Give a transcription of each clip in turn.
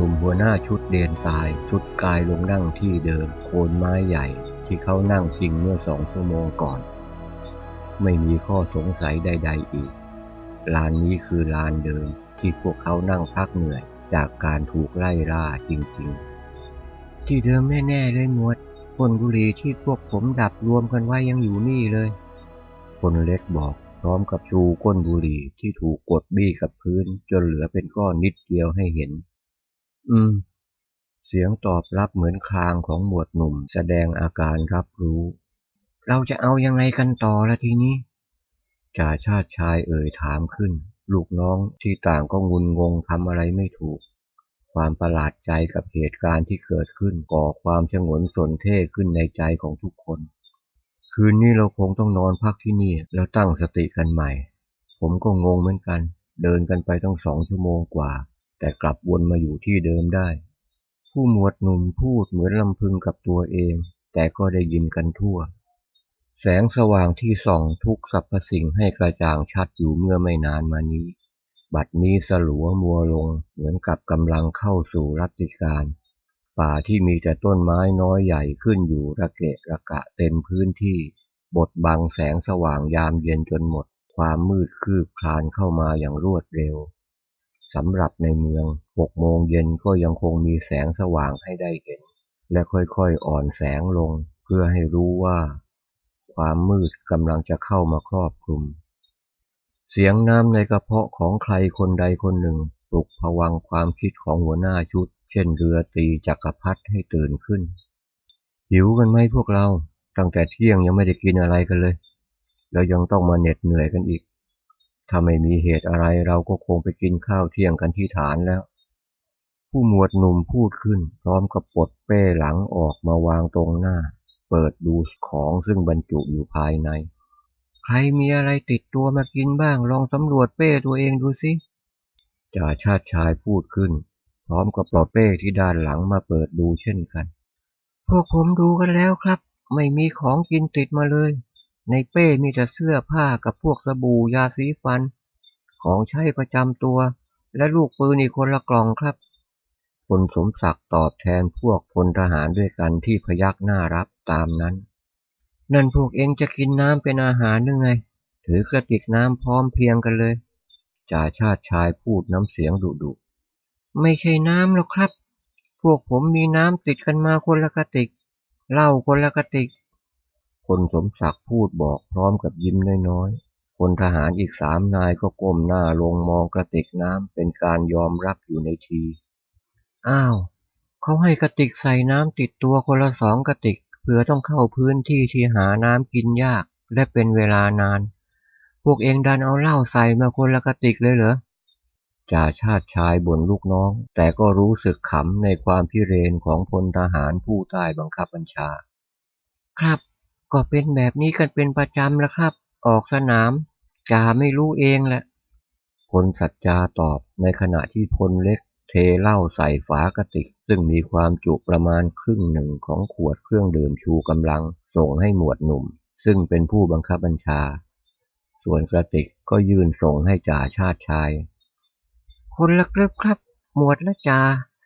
หนุ่มหัวหน้าชุดเดนตายชุดกายลงนั่งที่เดิมโคนไม้ใหญ่ที่เขานั่งพิงเมื่อสองชั่วโมงก่อน ไม่มีข้อสงสัยใด ๆอีก ลานนี้คือลานเดิมที่พวกเขานั่งพักเหนื่อยจากการถูกไล่ล่าจริงๆ ที่เดิมแน่ๆเลยมวดคนบุรีที่พวกผมดับรวมกันไว้ยังอยู่นี่เลย คนเล็กบอกพร้อมกับชูก้นบุรีที่ถูกกดบี้กับพื้นจนเหลือเป็นก้อนนิดเดียวให้เห็น อืม เสียงตอบรับเหมือนคลางของหมวดหนุ่ม แสดงอาการรับรู้ เราจะเอายังไงกันต่อละทีนี้จ่าชาติชายเอ่ยถามขึ้น ลูกน้องที่ต่างก็งุนงงทำอะไรไม่ถูก ความประหลาดใจกับเหตุการณ์ที่เกิดขึ้นก่อความชงนสนเท่ขึ้นในใจของทุกคน คืนนี้เราคงต้องนอนพักที่นี่ แล้วตั้งสติกันใหม่ ผมก็งงเหมือนกัน เดินกันไปต้องสองชั่วโมงกว่า แต่กลับวนมาอยู่ที่เดิมได้ ผู้หมวดหนุ่มพูดเหมือนลำพึงกับตัวเอง แต่ก็ได้ยินกันทั่ว แสงสว่างที่ส่องทุกสรรพสิ่งให้กระจ่างชัดอยู่เมื่อไม่นานมานี้ บัดนี้สลัวมัวลงเหมือนกับกำลังเข้าสู่รัตติการป่าที่มีแต่ต้นไม้น้อยใหญ่ขึ้นอยู่ระเกะระกะเต็มพื้นที่ บดบังแสงสว่างยามเย็นจนหมด ความมืดคืบคลานเข้ามาอย่างรวดเร็ว สำหรับในเมืองหกโมงเย็นก็ยังคงมีแสงสว่างให้ได้เห็น และค่อยๆอ่อนแสงลง เพื่อให้รู้ว่า ความมืดกำลังจะเข้ามาครอบคลุม เสียงน้ำในกระเพาะของใครคนใดคนหนึ่งปลุกผวังความคิดของหัวหน้าชุด เช่นเรือตีจักรพรรดิให้ตื่นขึ้น หิวกันไหมพวกเรา ตั้งแต่เที่ยงยังไม่ได้กินอะไรกันเลย แล้วยังต้องมาเหน็ดเหนื่อยกันอีก ถ้าไม่มีเหตุอะไรเราก็คงไปกินข้าวเที่ยงกันที่ฐานแล้ว ผู้หมวดหนุ่มพูดขึ้น พร้อมกับปลดเป้หลังออกมาวางตรงหน้า เปิดดูของซึ่งบรรจุอยู่ภายใน ใครมีอะไรติดตัวมากินบ้าง ลองสำรวจเป้ตัวเองดูสิจ่าชาติชายพูดขึ้น พร้อมกับปลดเป้ที่ด้านหลังมาเปิดดูเช่นกัน พวกผมดูกันแล้วครับ ไม่มีของกินติดมาเลย ในเป้มีแต่เสื้อผ้ากับพวกสบู่ยาสีฟัน ของใช้ประจำตัว และลูกปืนอีกคนละกล่องครับพลสมศักดิ์ตอบแทนพวกพลทหารด้วยกันที่พยักหน้ารับตามนั้น นั่นพวกเองจะกินน้ำเป็นอาหารหรือไง ถือกระติกน้ำพร้อมเพียงกันเลย จ่าชาติชายพูดน้ำเสียงดุดุไม่ใช่น้ำหรอกครับ พวกผมมีน้ำติดกันมาคนละกระติกเหล้าคนละกระติก คนสมศักดิ์พูดบอกพร้อมกับยิ้มน้อยๆพลทหารอีกสามนายก็ก้มหน้าลงมองกระติกน้ำเป็นการยอมรับอยู่ในที อ้าว เขาให้กระติกใส่น้ำติดตัวคนละสองกระติกเผื่อต้องเข้าพื้นที่ที่หาน้ำกินยากและเป็นเวลานาน พวกเองดันเอาเหล้าใส่มาคนละกระติกเลยเหรอจ่าชาติชายบ่นลูกน้อง แต่ก็รู้สึกขำในความพิเรนของพลทหารผู้ใต้บังคับบัญชา ครับ ก็เป็นแบบนี้กันเป็นประจำแล้วครับ ออกสนามจ่าไม่รู้เองแหละพลสัจจาตอบในขณะที่พลเล็กเทเหล้าใส่ฝากระติก ซึ่งมีความจุประมาณครึ่งหนึ่งของขวดเครื่องดื่มชูกำลัง ส่งให้หมวดหนุ่ม ซึ่งเป็นผู้บังคับบัญชา ส่วนกระติกก็ยื่นส่งให้จ่าชาติชาย คนละกลึกครับ หมวดและจ่า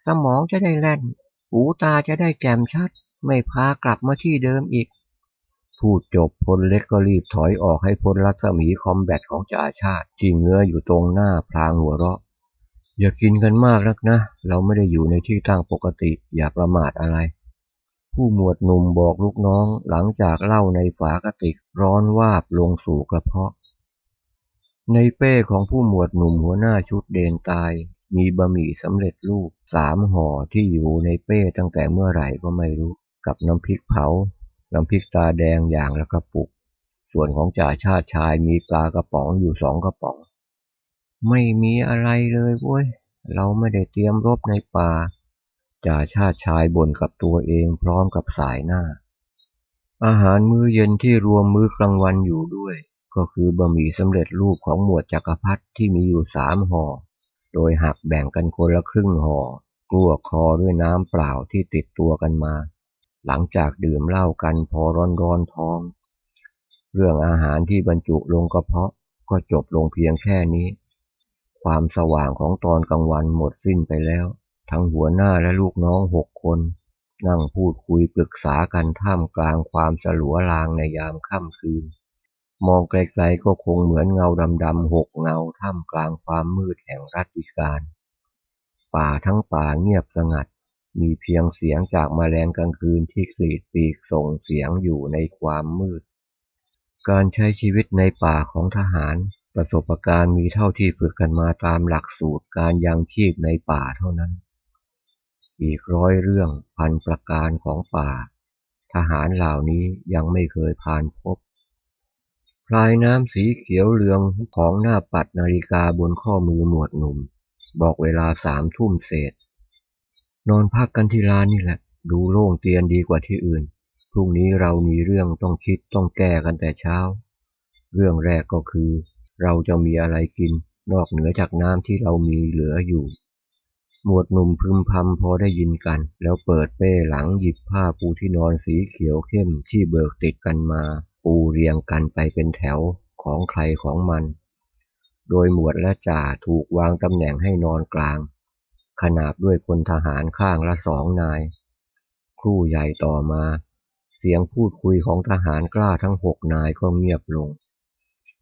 สมองจะได้แล่น หูตาจะได้แจ่มชัด ไม่พากลับมาที่เดิมอีก พูดจบพลเล็กก็รีบถอยออกให้พ้นรัศมีคอมแบทของจ่าชาติที่เงื้ออยู่ตรงหน้าพลางหัวเราะ อย่ากินกันมากนักนะ เราไม่ได้อยู่ในที่ตั้งปกติอย่าประมาทอะไร ผู้หมวดหนุ่มบอกลูกน้องหลังจากเหล้าในฝากระติกร้อนวาบลงสู่กระเพาะ ในเป้ของผู้หมวดหนุ่มหัวหน้าชุดเดนตาย มีบะหมี่สำเร็จรูปสามห่อที่อยู่ในเป้ตั้งแต่เมื่อไหร่ก็ไม่รู้กับน้ำพริกเผา น้ำพริกตาแดงอย่างละกระปุก ส่วนของจ่าชาติชายมีปลากระป๋องอยู่สองกระป๋อง ไม่มีอะไรเลยเว้ย เราไม่ได้เตรียมรบในป่า จ่าชาติชายบ่นกับตัวเองพร้อมกับสายหน้า อาหารมื้อเย็นที่รวมมื้อกลางวันอยู่ด้วย ก็คือบะหมี่สำเร็จรูปของหมวดจักรพรรดิที่มีอยู่สามห่อ โดยหักแบ่งกันคนละครึ่งห่อกลัวคอด้วยน้ำเปล่าที่ติดตัวกันมา หลังจากดื่มเหล้ากันพอร้อนร้อนท้อง เรื่องอาหารที่บรรจุลงกระเพาะก็จบลงเพียงแค่นี้ ความสว่างของตอนกลางวันหมดสิ้นไปแล้ว ทั้งหัวหน้าและลูกน้องหกคน นั่งพูดคุยปรึกษากันท่ามกลางความสลัวลางในยามค่ำคืน มองไกลๆก็คงเหมือนเงาดำๆหกเงาท่ามกลางความมืดแห่งรัตติการ ป่าทั้งป่าเงียบสงัด มีเพียงเสียงจากมแมลงกลางคืนที่กรีดปีกส่งเสียงอยู่ในความมืด การใช้ชีวิตในป่าของทหาร ประสบการณ์มีเท่าที่ฝึกกันมาตามหลักสูตรการยังชีพในป่าเท่านั้น อีกร้อยเรื่องพันประการของป่า ทหารเหล่านี้ยังไม่เคยผ่านพบพลายน้ำสีเขียวเหลืองของหน้าปัดนาฬิกาบนข้อมือหมวดหนุ่ม บอกเวลาสามทุ่มเศษ นอนพักกันที่ร้านนี่แหละ ดูโล่งเตียนดีกว่าที่อื่น พรุ่งนี้เรามีเรื่องต้องคิดต้องแก้กันแต่เช้า เรื่องแรกก็คือ เราจะมีอะไรกิน นอกเหนือจากน้ำที่เรามีเหลืออยู่ หมวดหนุ่มพึมพำพอได้ยินกัน แล้วเปิดเป้หลังหยิบผ้าปูที่นอนสีเขียวเข้มที่เบิกติดกันมา ปูเรียงกันไปเป็นแถวของใครของมัน โดยหมวดและจ่าถูกวางตำแหน่งให้นอนกลาง ขนาบด้วยพลทหารข้างละสองนาย ครู่ใหญ่ต่อมา เสียงพูดคุยของทหารกล้าทั้งหกนายก็เงียบลง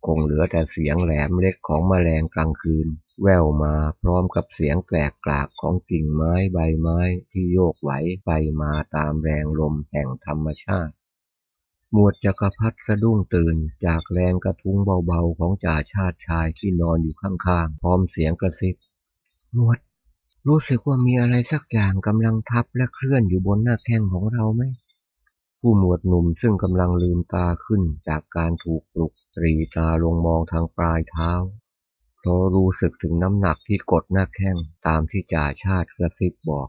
คงเหลือแต่เสียงแหลมเล็กของแมลงกลางคืน แว่วมาพร้อมกับเสียงแกลกกรากของกิ่งไม้ใบไม้ที่โยกไหวไปมาตามแรงลมแห่งธรรมชาติ หมวดจักรพัฒสะดุ้งตื่นจากแรงกระทุ้งเบาๆของจ่าชาติชายที่นอนอยู่ข้างๆ พร้อมเสียงกระซิบหมวด รู้สึกว่ามีอะไรสักอย่างกำลังทับและเคลื่อนอยู่บนหน้าแข้งของเราไหม ผู้หมวดหนุ่มซึ่งกำลังลืมตาขึ้นจากการถูกปลุกรีตาลงมองทางปลายเท้า เพราะรู้สึกถึงน้ำหนักที่กดหน้าแข้งตามที่จ่าชาติกระซิบบอก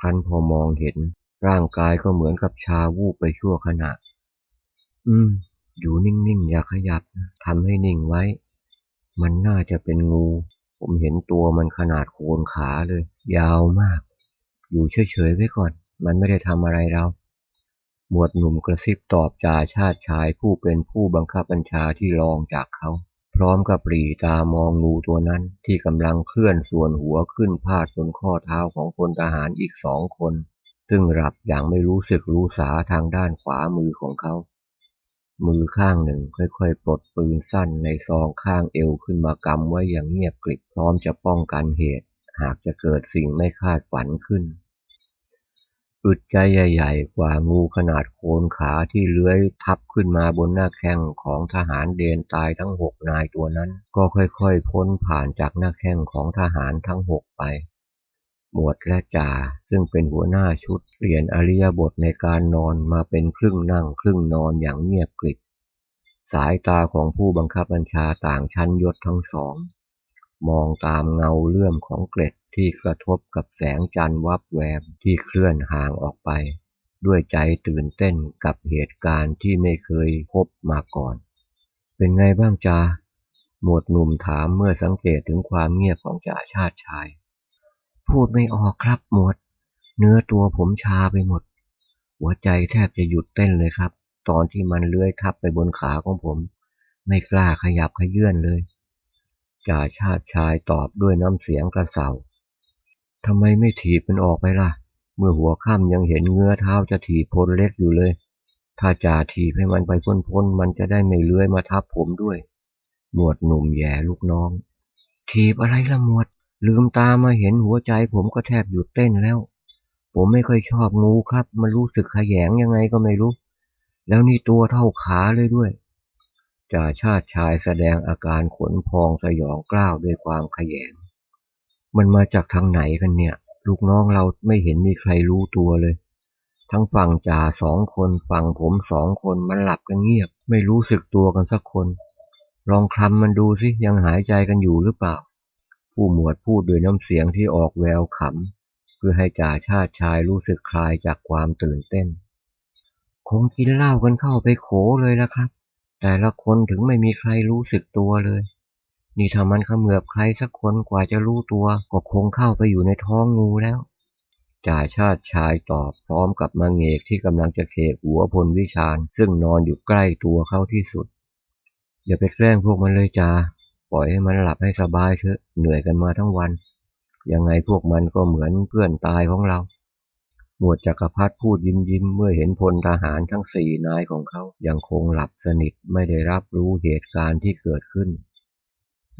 พันพอมองเห็น ร่างกายก็เหมือนกับชาวูบไปชั่วขณะ อืม อยู่นิ่งๆ อย่าขยับทำให้นิ่งไว้ มันน่าจะเป็นงู ผมเห็นตัวมันขนาดโคนขาเลย ยาวมาก อยู่เฉยๆไว้ก่อน มันไม่ได้ทำอะไรเราหมวดหนุ่มกระซิบตอบจ่าชาติชายผู้เป็นผู้บังคับบัญชาที่รองจากเขา พร้อมกับปรีตามองงูตัวนั้นที่กำลังเคลื่อนส่วนหัวขึ้นพาดบนข้อเท้าของพลทหารอีกสองคน ซึ่งหลับอย่างไม่รู้สึกรู้สาทางด้านขวามือของเขา มือข้างหนึ่งค่อยๆ ปลดปืนสั้นในซองข้างเอวขึ้นมากำไว้อย่างเงียบกริบพร้อมจะป้องกันเหตุ หากจะเกิดสิ่งไม่คาดฝันขึ้นอึดใจใหญ่ๆ กว่างูขนาดโคนขาที่เลื้อยทับขึ้นมาบนหน้าแข้งของทหารเดนตายทั้งหกนายตัวนั้น ก็ค่อยๆ พ้นผ่านจากหน้าแข้งของทหารทั้งหกไป หมวดและจ่าซึ่งเป็นหัวหน้าชุด เปลี่ยนอริยบทในการนอนมาเป็นครึ่งนั่งครึ่งนอนอย่างเงียบกริบสายตาของผู้บังคับบัญชาต่างชั้นยศทั้งสอง มองตามเงาเลื่อมของเกล็ดที่กระทบกับแสงจันทร์วับแวมที่เคลื่อนห่างออกไป ด้วยใจตื่นเต้นกับเหตุการณ์ที่ไม่เคยพบมาก่อน เป็นไงบ้างจ่าหมวดหนุ่มถามเมื่อสังเกตถึงความเงียบของจ่าชาติชาย พูดไม่ออกครับหมวดเนื้อตัวผมชาไปหมด หัวใจแทบจะหยุดเต้นเลยครับ ตอนที่มันเลื้อยทับไปบนขาของผม ไม่กล้าขยับขยื่นเลยจ่าชาติชายตอบด้วยน้ำเสียงกระเซาทำไมไม่ถีบมันออกไปล่ะ เมื่อหัวค่ำยังเห็นเงื้อเท้าจะถีบพลเล็กอยู่เลย ถ้าจ่าถีบให้มันไปพ้นๆมันจะได้ไม่เลื้อยมาทับผมด้วย หมวดหนุ่มแย่ลูกน้อง ถีบอะไรละหมวด ลืมตามาเห็นหัวใจผมก็แทบหยุดเต้นแล้ว ผมไม่ค่อยชอบงูครับ มันรู้สึกขยงยังไงก็ไม่รู้ แล้วนี่ตัวเท่าขาเลยด้วยจ่าชาติชายแสดงอาการขนพองสยองกล้าวด้วยความขยง มันมาจากทางไหนกันเนี่ย ลูกน้องเราไม่เห็นมีใครรู้ตัวเลย ทั้งฝั่งจ่าสองคนฝั่งผมสองคนมันหลับกันเงียบ ไม่รู้สึกตัวกันสักคน ลองคลำมันดูสิยังหายใจกันอยู่หรือเปล่า ผู้หมวดพูดด้วยน้ำเสียงที่ออกแววขำ เพื่อให้จ่าชาติชายรู้สึกคลายจากความตื่นเต้น คงกินเหล้ากันเข้าไปโขเลยละครับ แต่ละคนถึงไม่มีใครรู้สึกตัวเลย นี่ถ้ามันขมือบใครสักคนกว่าจะรู้ตัวก็คงเข้าไปอยู่ในท้องงูแล้วจ่าชาติชายตอบพร้อมกับมังเอกที่กำลังจะเขกหัวพลวิชาญซึ่งนอนอยู่ใกล้ตัวเขาที่สุด อย่าไปแกล้งพวกมันเลยจ่า ปล่อยให้มันหลับให้สบายเถอะเหนื่อยกันมาทั้งวัน ยังไงพวกมันก็เหมือนเพื่อนตายของเรา หมวดจักรพรรดิพูดยิ้มยิ้มเมื่อเห็นพลทหารทั้งสี่นายของเขายังคงหลับสนิทไม่ได้รับรู้เหตุการณ์ที่เกิดขึ้น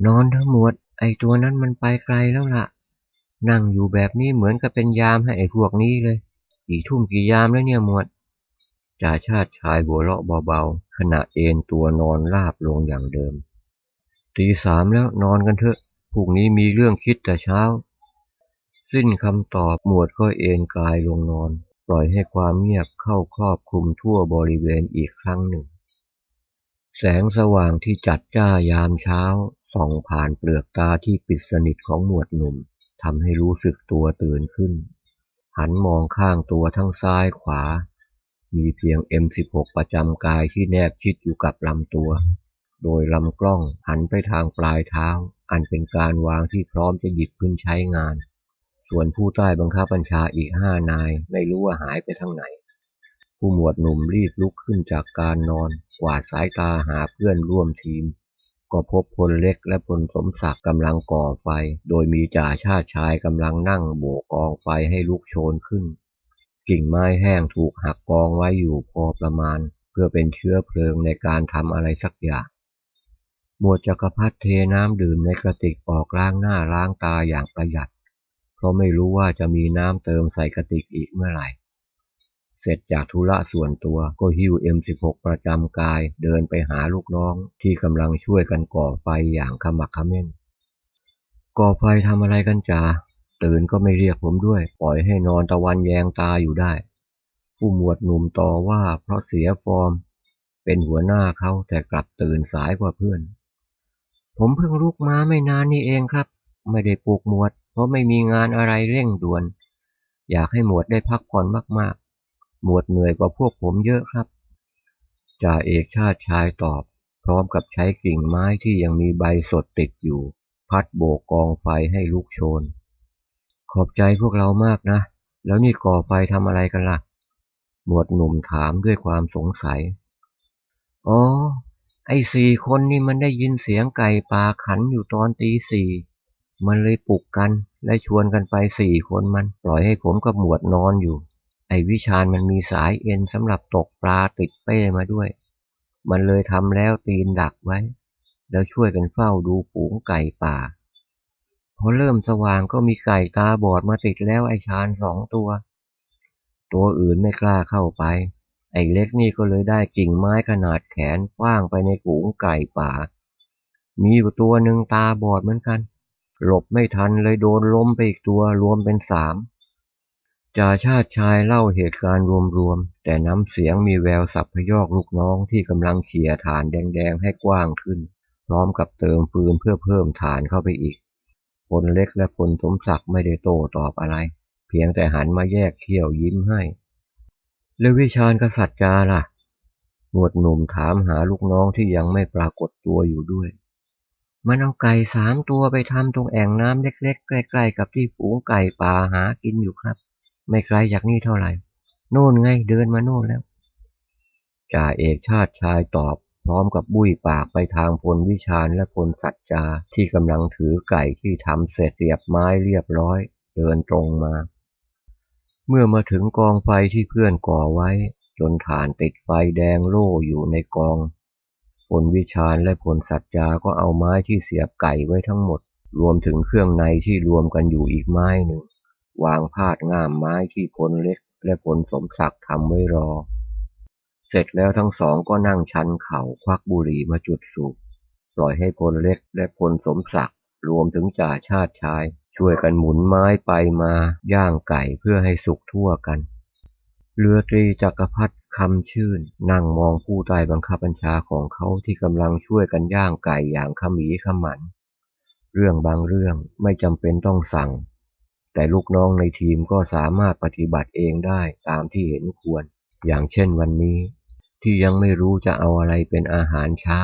นอนเถอะหมวดไอตัวนั้นมันไปไกลแล้วล่ะ นั่งอยู่แบบนี้เหมือนกับเป็นยามให้ไอพวกนี้เลย กี่ทุ่มกี่ยามแล้วเนี่ยหมวดจ่าชาติชายหัวเราะเบาๆขณะเอนตัวนอนราบลงอย่างเดิม ตีสามแล้วนอนกันเถอะพรุ่งนี้มีเรื่องคิดแต่เช้า สิ้นคำตอบหมวดก็เอนกายลงนอน ปล่อยให้ความเงียบเข้าครอบคลุมทั่วบริเวณอีกครั้งหนึ่ง แสงสว่างที่จัดจ้ายามเช้า ส่องผ่านเปลือกตาที่ปิดสนิทของหมวดหนุ่มทำให้รู้สึกตัวตื่นขึ้น หันมองข้างตัวทั้งซ้ายขวา มีเพียง M16 ประจำกายที่แนบชิดอยู่กับลำตัว โดยลำกล้องหันไปทางปลายเท้า อันเป็นการวางที่พร้อมจะหยิบขึ้นใช้งาน ส่วนผู้ใต้บังคับบัญชาอีกห้านายไม่รู้ว่าหายไปทางไหน ผู้หมวดหนุ่มรีบลุกขึ้นจากการนอน กวาดสายตาหาเพื่อนร่วมทีม ก็พบพลเล็กและพลสมศักดิ์กำลังก่อไฟ โดยมีจ่าชาติชายกำลังนั่งโบกกองไฟให้ลุกโชนขึ้นกิ่งไม้แห้งถูกหักกองไว้อยู่พอประมาณ เพื่อเป็นเชื้อเพลิงในการทำอะไรสักอย่าง หมวดจักรพรรดิเทน้ำดื่มในกระติกออกล้างหน้าล้างตาอย่างประหยัด เพราะไม่รู้ว่าจะมีน้ำเติมใส่กระติกอีกเมื่อไหร่ เสร็จจากธุระส่วนตัวก็หิ้ว M16 ประจำกายเดินไปหาลูกน้องที่กำลังช่วยกันก่อไฟอย่างขมักเขม้น ก่อไฟทำอะไรกันจ่าตื่นก็ไม่เรียกผมด้วย ปล่อยให้นอนตะวันแยงตาอยู่ได้ ผู้หมวดหนุ่มต่อว่าเพราะเสียฟอร์ม เป็นหัวหน้าเขาแต่กลับตื่นสายกว่าเพื่อน ผมเพิ่งลุกมาไม่นานนี่เองครับ ไม่ได้ปลุกหมวด เพราะไม่มีงานอะไรเร่งด่วน อยากให้หมวดได้พักผ่อนมากๆ หมวดเหนื่อยกว่าพวกผมเยอะครับจ่าเอกชาติชายตอบ พร้อมกับใช้กิ่งไม้ที่ยังมีใบสดติดอยู่ พัดโบกกองไฟให้ลุกโชน ขอบใจพวกเรามากนะ แล้วนี่ก่อไฟทำอะไรกันล่ะ หมวดหนุ่มถามด้วยความสงสัย อ๋อ ไอ้สี่คนนี่มันได้ยินเสียงไก่ป่าขันอยู่ตอนตีสี่ มันเลยปลุกกันและชวนกันไปสี่คนมันปล่อยให้ผมกับหมวดนอนอยู่ ไอ้วิชาญมันมีสายเอ็นสำหรับตกปลาติดเป้มาด้วย มันเลยทำแล้วตีนดักไว้ แล้วช่วยกันเฝ้าดูฝูงไก่ป่า พอเริ่มสว่างก็มีไก่ตาบอดมาติดแล้วไอ้ชานสองตัว ตัวอื่นไม่กล้าเข้าไป ไอ้เล็กนี่ก็เลยได้กิ่งไม้ขนาดแขนคว้างไปในฝูงไก่ป่า มีอยู่ตัวหนึ่งตาบอดเหมือนกัน หลบไม่ทันเลยโดนล้มไปอีกตัวรวมเป็นสามจ่าชาติชายเล่าเหตุการณ์รวมๆ แต่น้ำเสียงมีแววสับพยอกลูกน้องที่กำลังเขี่ยฐานแดงๆให้กว้างขึ้น พร้อมกับเติมฟืนเพื่อเพิ่มฐานเข้าไปอีกพลเล็กและพลสมศักดิ์ไม่ได้โต้ตอบอะไร เพียงแต่หันมาแยกเขี้ยวยิ้มให้ แล้ววิชาญกษัตริย์จาล่ะ หมวดหนุ่มถามหาลูกน้องที่ยังไม่ปรากฏตัวอยู่ด้วย มันเอาไก่สามตัวไปทำตรงแอ่งน้ำเล็กๆ ใกล้ๆ กับที่ฝูงไก่ป่าหากินอยู่ครับ ไม่ไกลจากนี่เท่าไหร่ โน่นไงเดินมาโน่นแล้วจ่าเอกชาติชายตอบพร้อมกับบุ้ยปากไปทางพลวิชาญและพลสัจจาที่กำลังถือไก่ที่ทำเสร็จเสียบไม้เรียบร้อย เดินตรงมา เมื่อมาถึงกองไฟที่เพื่อนก่อไว้ จนฐานติดไฟแดงโล่อยู่ในกองพลวิชาญและพลสัจจาก็เอาไม้ที่เสียบไก่ไว้ทั้งหมด รวมถึงเครื่องในที่รวมกันอยู่อีกไม้หนึ่ง วางพาดง่ามไม้ที่พลเล็กและพลสมศักดิ์ทำไว้รอ เสร็จแล้วทั้งสองก็นั่งชันเข่าควักบุหรี่มาจุดสูบปล่อยให้พลเล็กและพลสมศักดิ์รวมถึงจ่าชาติชาย ช่วยกันหมุนไม้ไปมาย่างไก่เพื่อให้สุกทั่วกัน เรือตรีจักรพรรดิคำชื่น นั่งมองผู้ใต้บังคับบัญชาของเขาที่กำลังช่วยกันย่างไก่อย่างขมีขมัน เรื่องบางเรื่องไม่จำเป็นต้องสั่ง แต่ลูกน้องในทีมก็สามารถปฏิบัติเองได้ตามที่เห็นควร อย่างเช่นวันนี้ ที่ยังไม่รู้จะเอาอะไรเป็นอาหารเช้า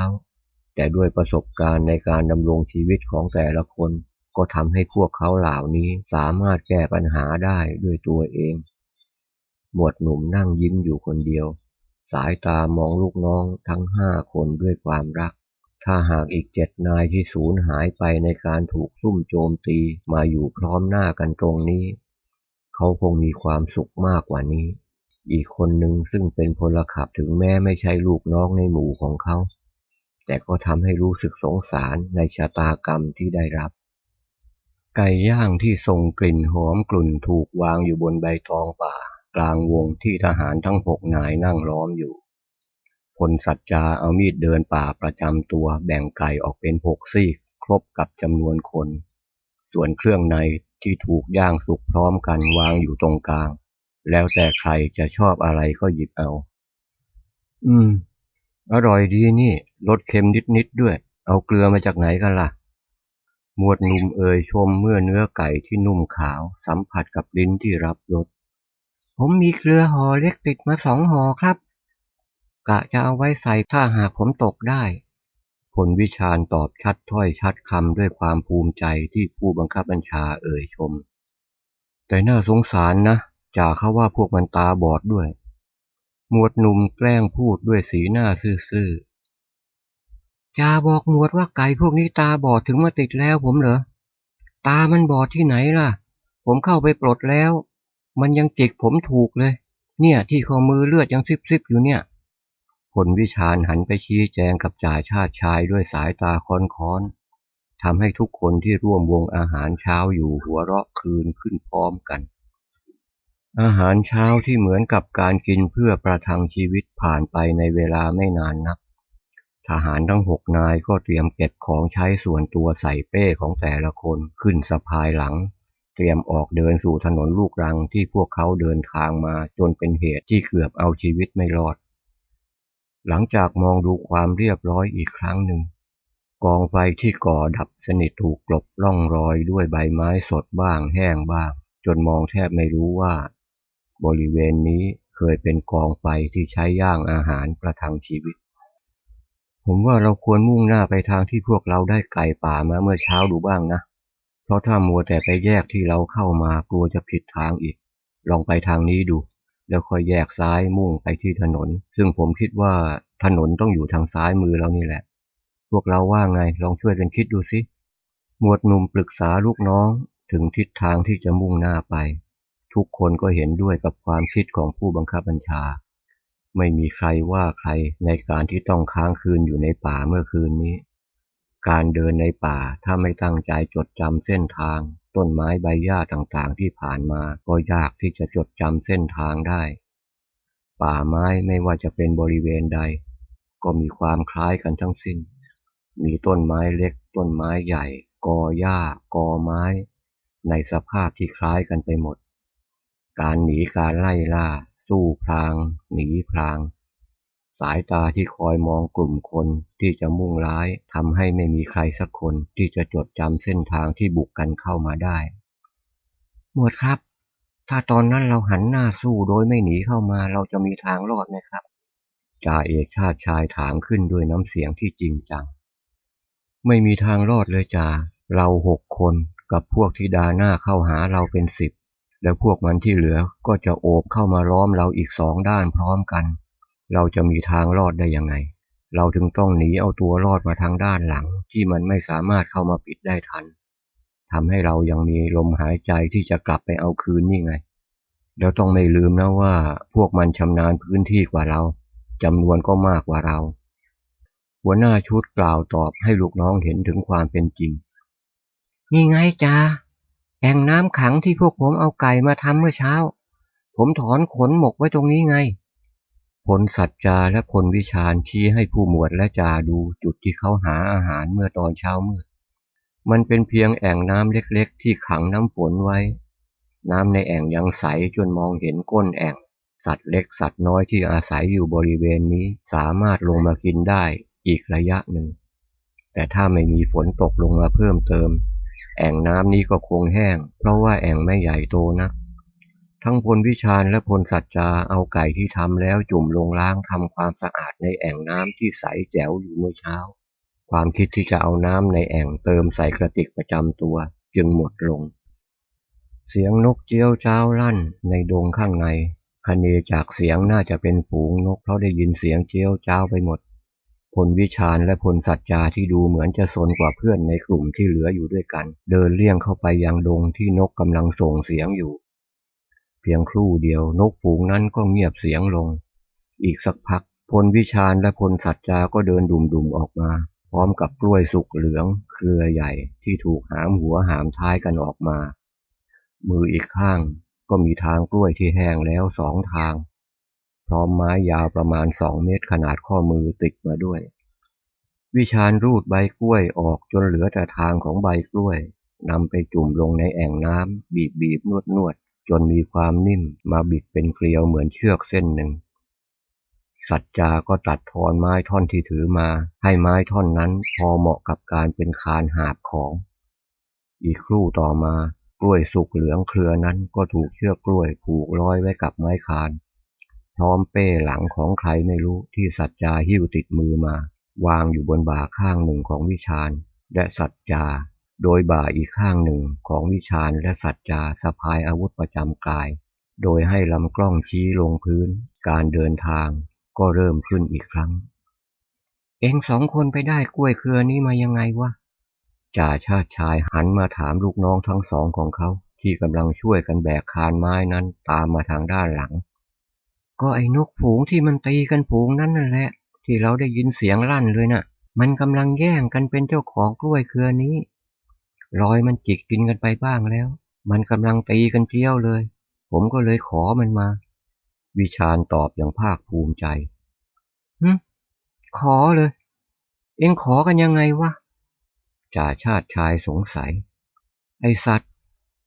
แต่ด้วยประสบการณ์ในการดำรงชีวิตของแต่ละคน ก็ทำให้พวกเขาเหล่านี้สามารถแก้ปัญหาได้ด้วยตัวเอง หมวดหนุ่มนั่งยิ้มอยู่คนเดียว สายตามองลูกน้องทั้งห้าคนด้วยความรัก ถ้าหากอีกเจ็ดนายที่สูญหายไปในการถูกซุ่มโจมตีมาอยู่พร้อมหน้ากันตรงนี้ เขาคงมีความสุขมากกว่านี้ อีกคนหนึ่งซึ่งเป็นพลขับถึงแม้ไม่ใช่ลูกน้องในหมู่ของเขาแต่ก็ทำให้รู้สึกสงสารในชะตากรรมที่ได้รับ ไก่ย่างที่ส่งกลิ่นหอมกลุ่นถูกวางอยู่บนใบตองป่า กลางวงที่ทหารทั้งหกนายนั่งล้อมอยู่พลสัจจาเอามีดเดินป่าประจำตัวแบ่งไก่ออกเป็นหกซี่ครบกับจำนวนคน ส่วนเครื่องในที่ถูกย่างสุกพร้อมกันวางอยู่ตรงกลาง แล้วแต่ใครจะชอบอะไรก็หยิบเอา อืม อร่อยดีนี่รสเค็มนิดๆด้วย เอาเกลือมาจากไหนกันล่ะ หมวดหนุ่มเอ่ยชมเมื่อเนื้อไก่ที่นุ่มขาว สัมผัสกับลิ้นที่รับรสผมมีเกลือห่อเล็กติดมาสองห่อครับ กะจะเอาไว้ใส่ถ้าหากผมตกได้พลวิชาญตอบชัดถ้อยชัดคำด้วยความภูมิใจที่ผู้บังคับบัญชาเอ่ยชม แต่น่าสงสารนะจ่าเขาว่าพวกมันตาบอดด้วย หมวดหนุ่มแกล้งพูดด้วยสีหน้าซื่อๆ จ่าบอกหมวดว่าไก่พวกนี้ตาบอดถึงมาติดแล้วผมเหรอ ตามันบอดที่ไหนล่ะ ผมเข้าไปปลดแล้ว มันยังจิกผมถูกเลย เนี่ยที่ข้อมือเลือดยังซิบๆอยู่เนี่ยผลวิชาญหันไปชี้แจงกับจ่าชาติชายด้วยสายตาค้อนๆทำให้ทุกคนที่ร่วมวงอาหารเช้าอยู่หัวเราะคืนขึ้นพร้อมกัน อาหารเช้าที่เหมือนกับการกินเพื่อประทังชีวิตผ่านไปในเวลาไม่นานนัก ทหารทั้งหกนายก็เตรียมเก็บของใช้ส่วนตัวใส่เป้ของแต่ละคนขึ้นสะพายหลัง เตรียมออกเดินสู่ถนนลูกรังที่พวกเขาเดินทางมาจนเป็นเหตุที่เกือบเอาชีวิตไม่รอด หลังจากมองดูความเรียบร้อยอีกครั้งหนึ่ง กองไฟที่ก่อดับสนิทถูกกลบร่องรอยด้วยใบไม้สดบ้างแห้งบ้าง จนมองแทบไม่รู้ว่า บริเวณนี้เคยเป็นกองไฟที่ใช้ย่างอาหารประทังชีวิต ผมว่าเราควรมุ่งหน้าไปทางที่พวกเราได้ไก่ป่ามาเมื่อเช้าดูบ้างนะ เพราะถ้ามัวแต่ไปแยกที่เราเข้ามากลัวจะผิดทางอีก ลองไปทางนี้ดู แล้วค่อยแยกซ้ายมุ่งไปที่ถนน ซึ่งผมคิดว่าถนนต้องอยู่ทางซ้ายมือเรานี่แหละ พวกเราว่าไงลองช่วยกันคิดดูสิหมวดหนุ่มปรึกษาลูกน้องถึงทิศทางที่จะมุ่งหน้าไป ทุกคนก็เห็นด้วยกับความคิดของผู้บังคับบัญชา ไม่มีใครว่าใครในการที่ต้องค้างคืนอยู่ในป่าเมื่อคืนนี้ การเดินในป่าถ้าไม่ตั้งใจจดจำเส้นทาง ต้นไม้ใบหญ้าต่างๆ ที่ผ่านมาก็ยากที่จะจดจำเส้นทางได้ ป่าไม้ไม่ว่าจะเป็นบริเวณใด ก็มีความคล้ายกันทั้งสิ้น มีต้นไม้เล็ก ต้นไม้ใหญ่ กอหญ้า กอไม้ ในสภาพที่คล้ายกันไปหมดการหนีการไล่ล่า สู้พลาง หนีพลาง สายตาที่คอยมองกลุ่มคนที่จะมุ่งร้ายทำให้ไม่มีใครสักคนที่จะจดจำเส้นทางที่บุกกันเข้ามาได้ หมวดครับ ถ้าตอนนั้นเราหันหน้าสู้โดยไม่หนีเข้ามาเราจะมีทางรอดไหมครับจ่าเอกชาติชายถามขึ้นด้วยน้ำเสียงที่จริงจัง ไม่มีทางรอดเลยจ่าเราหกคนกับพวกที่ดาหน้าเข้าหาเราเป็นสิบ แล้วพวกมันที่เหลือก็จะโอบเข้ามาล้อมเราอีกสองด้านพร้อมกัน เราจะมีทางรอดได้ยังไง เราถึงต้องหนีเอาตัวรอดมาทางด้านหลังที่มันไม่สามารถเข้ามาปิดได้ทันทำให้เรายังมีลมหายใจที่จะกลับไปเอาคืนนี่ไง แล้วต้องไม่ลืมนะว่าพวกมันชำนาญพื้นที่กว่าเราจำนวนก็มากกว่าเรา หัวหน้าชุดกล่าวตอบให้ลูกน้องเห็นถึงความเป็นจริง นี่ไงจ้า แอ่งน้ำขังที่พวกผมเอาไก่มาทำเมื่อเช้า ผมถอนขนหมกไว้ตรงนี้ไงพลสัจจาและพลวิชาญชี้ให้ผู้หมวดและจาดูจุดที่เขาหาอาหารเมื่อตอนเช้ามืด มันเป็นเพียงแอ่งน้ำเล็กๆ ที่ขังน้ำฝนไว้ น้ำในแอ่งยังใสจนมองเห็นก้นแอ่ง สัตว์เล็กสัตว์น้อยที่อาศัยอยู่บริเวณนี้สามารถลงมากินได้อีกระยะหนึ่ง แต่ถ้าไม่มีฝนตกลงมาเพิ่มเติม แอ่งน้ำนี้ก็คงแห้ง เพราะว่าแอ่งไม่ใหญ่โตนัก ทั้งพลวิชาญและพลสัจจาเอาไก่ที่ทำแล้วจุ่มลงล้างทำความสะอาดในแอ่งน้ำที่ใสแจ๋วอยู่เมื่อเช้า ความคิดที่จะเอาน้ำในแอ่งเติมใส่กระติกประจำตัวจึงหมดลง เสียงนกเจียวจ้าวลั่นในดงข้างในคเนจากเสียงน่าจะเป็นฝูงนกเพราะได้ยินเสียงเจียวจ้าวไปหมด ลวิชาญและพลสัจจาที่ดูเหมือนจะสนกว่าเพื่อนในกลุ่มที่เหลืออยู่ด้วยกัน เดินเลี่ยงเข้าไปยังดงที่นกกำลังส่งเสียงอยู่ เพียงครู่เดียวนกฝูงนั้นก็เงียบเสียงลง อีกสักพักพลวิชาญและพลสัจจาก็เดินดุ่มๆออกมา พร้อมกับกล้วยสุกเหลือง เครือใหญ่ที่ถูกหามหัวหามท้ายกันออกมา มืออีกข้างก็มีทางกล้วยที่แห้งแล้วสองทาง พร้อมไม้ยาวประมาณสองเมตรขนาดข้อมือติดมาด้วย วิชาญรูดใบกล้วยออกจนเหลือแต่ทางของใบกล้วยนำไปจุ่มลงในแอ่งน้ำบีบบีบนวดนวดจนมีความนิ่มมาบิดเป็นเกลียวเหมือนเชือกเส้นหนึ่ง สัจจาก็ตัดทอนไม้ท่อนที่ถือมา ให้ไม้ท่อนนั้นพอเหมาะกับการเป็นคานหาบของ อีกครู่ต่อมากล้วยสุกเหลืองเครือนั้นก็ถูกเชือกกล้วยผูกร้อยไว้กับไม้คาน พร้อมเป้หลังของใครไม่รู้ที่สัจจาหิ้วติดมือมา วางอยู่บนบ่าข้างหนึ่งของวิชาญและสัจจา โดยบ่าอีกข้างหนึ่งของวิชาญและสัจจาสะพายอาวุธประจำกาย โดยให้ลำกล้องชี้ลงพื้น การเดินทางก็เริ่มขึ้นอีกครั้ง เองสองคนไปได้กล้วยเครือนี้มายังไงวะจ่าชาติชายหันมาถามลูกน้องทั้งสองของเขาที่กำลังช่วยกันแบกคานไม้นั้นตามมาทางด้านหลัง ก็ไอ้นกฝูงที่มันตีกันฝูงนั้นนั่นแหละ ที่เราได้ยินเสียงลั่นเลยนะ่ะ มันกำลังแย่งกันเป็นเจ้าของกล้วยเครือนี้รอยมันจิกกินกันไปบ้างแล้ว มันกำลังตีกันเจี้ยวเลย ผมก็เลยขอมันมา วิชาญตอบอย่างภาคภูมิใจฮึขอเลย เอ็งขอกันยังไงวะจ่าชาติชายสงสัย ไอสัตว์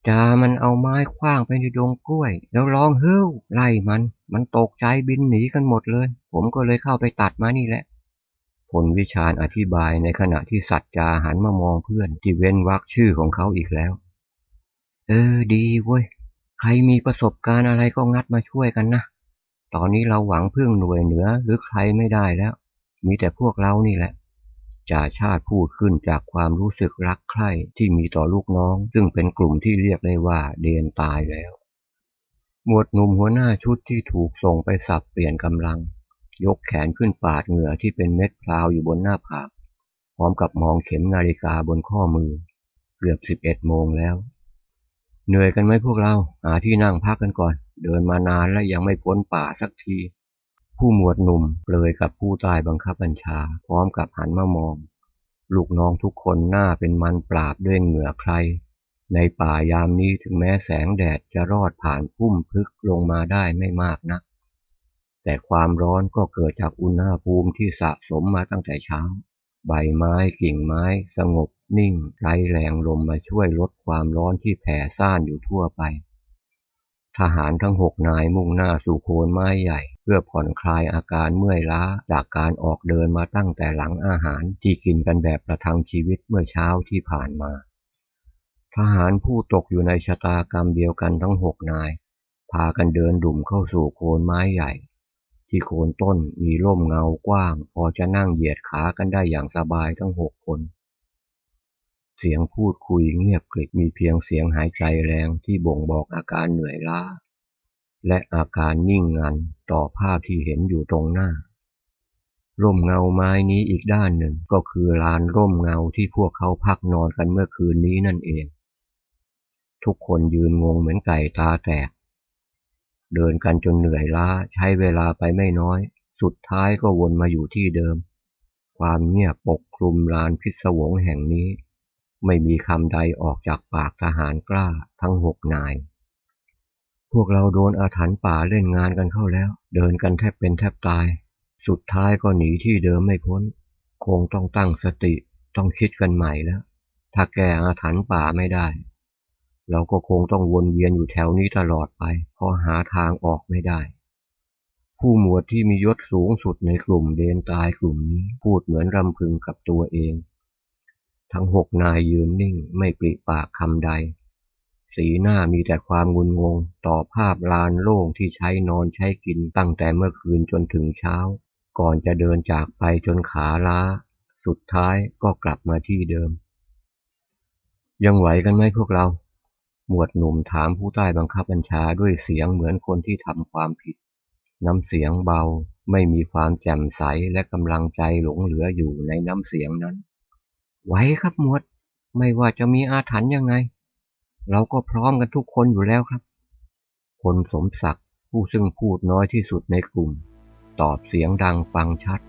จ่ามันเอาไม้คว้างไปในดงกล้วย แล้วร้องเฮ้วไล่มัน มันตกใจบินหนีกันหมดเลย ผมก็เลยเข้าไปตัดมานี่แหละพลวิชาญอธิบายในขณะที่สัตว์จาหันมามองเพื่อนที่เว้นวักชื่อของเขาอีกแล้ว เออดีเว้ย ใครมีประสบการณ์อะไรก็งัดมาช่วยกันนะ ตอนนี้เราหวังพึ่งหน่วยเหนือหรือใครไม่ได้แล้ว มีแต่พวกเรานี่แหละจ่าชาติพูดขึ้นจากความรู้สึกรักใคร่ที่มีต่อลูกน้อง ซึ่งเป็นกลุ่มที่เรียกได้ว่าเดนตายแล้ว หมวดหนุ่มหัวหน้าชุดที่ถูกส่งไปสับเปลี่ยนกำลัง ยกแขนขึ้นปาดเหงื่อที่เป็นเม็ดพลาวอยู่บนหน้าผาก พร้อมกับมองเข็มนาฬิกาบนข้อมือ เกือบสิบเอ็ดโมงแล้ว เหนื่อยกันไหมพวกเรา หาที่นั่งพักกันก่อน เดินมานานและยังไม่พ้นป่าสักที ผู้หมวดหนุ่มเปลยกับผู้ใต้บังคับบัญชา พร้อมกับหันมามอง ลูกน้องทุกคนหน้าเป็นมันปราบด้วยเหงื่อใคร ในป่ายามนี้ถึงแม้แสงแดดจะรอดผ่านพุ่มพึกลงมาได้ไม่มากนัก แต่ความร้อนก็เกิดจากอุณหภูมิที่สะสมมาตั้งแต่เช้า ใบไม้กิ่งไม้ สงบนิ่งไร้แรงลมมาช่วยลดความร้อนที่แผ่ซ่านอยู่ทั่วไป ทหารทั้งหกนายมุ่งหน้าสู่โคนไม้ใหญ่ เพื่อผ่อนคลายอาการเมื่อยล้าจากการออกเดินมาตั้งแต่หลังอาหารที่กินกันแบบประทังชีวิตเมื่อเช้าที่ผ่านมา ทหารผู้ตกอยู่ในชะตากรรมเดียวกันทั้งหกนาย พากันเดินดุ่มเข้าสู่โคนไม้ใหญ่ ที่โคนต้นมีร่มเงากว้าง พอจะนั่งเหยียดขากันได้อย่างสบายทั้งหกคน เสียงพูดคุยเงียบกริบมีเพียงเสียงหายใจแรงที่บ่งบอกอาการเหนื่อยล้า และอาการนิ่งงันต่อภาพที่เห็นอยู่ตรงหน้าร่มเงาไม้นี้อีกด้านหนึ่งก็คือลานร่มเงาที่พวกเขาพักนอนกันเมื่อคืนนี้นั่นเอง ทุกคนยืนงงเหมือนไก่ตาแตก เดินกันจนเหนื่อยล้าใช้เวลาไปไม่น้อย สุดท้ายก็วนมาอยู่ที่เดิม ความเงียบปกคลุมลานพิศวงแห่งนี้ ไม่มีคำใดออกจากปากทหารกล้าทั้งหกนาย พวกเราโดนอาถรรพ์ป่าเล่นงานกันเข้าแล้ว เดินกันแทบเป็นแทบตาย สุดท้ายก็หนีที่เดิมไม่พ้น คงต้องตั้งสติต้องคิดกันใหม่แล้ว ถ้าแก้อาถรรพ์ป่าไม่ได้ เราก็คงต้องวนเวียนอยู่แถวนี้ตลอดไป เพราะหาทางออกไม่ได้ ผู้หมวดที่มียศสูงสุดในกลุ่มเดนตายกลุ่มนี้พูดเหมือนรำพึงกับตัวเอง ทั้งหกนายยืนนิ่งไม่ปริปากคำใด สีหน้ามีแต่ความงุนงงต่อภาพลานโล่งที่ใช้นอนใช้กินตั้งแต่เมื่อคืนจนถึงเช้า ก่อนจะเดินจากไปจนขาล้า สุดท้ายก็กลับมาที่เดิม ยังไหวกันไหมพวกเรา หมวดหนุ่มถามผู้ใต้บังคับบัญชาด้วยเสียงเหมือนคนที่ทำความผิด น้ำเสียงเบาไม่มีความแจ่มใสและกำลังใจหลงเหลืออยู่ในน้ำเสียงนั้น ไว้ครับหมวด ไม่ว่าจะมีอาถรรพ์ยังไง เราก็พร้อมกันทุกคนอยู่แล้วครับพลสมศักดิ์ผู้ซึ่งพูดน้อยที่สุดในกลุ่ม ตอบเสียงดังฟังชัด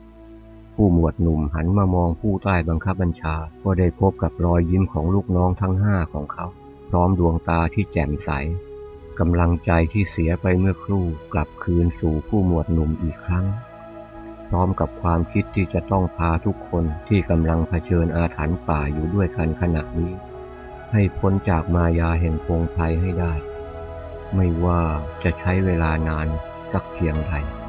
ผู้หมวดหนุ่มหันมามองผู้ใต้บังคับบัญชา ก็ได้พบกับรอยยิ้มของลูกน้องทั้งห้าของเขา พร้อมดวงตาที่แจ่มใสกำลังใจที่เสียไปเมื่อครู่กลับคืนสู่ผู้หมวดหนุ่มอีกครั้ง พร้อมกับความคิดที่จะต้องพาทุกคนที่กำลังเผชิญอาถรรพ์ป่าอยู่ด้วยกันขณะนี้ ให้พ้นจากมายาแห่งพงไพรให้ได้ ไม่ว่าจะใช้เวลานานสักเพียงใด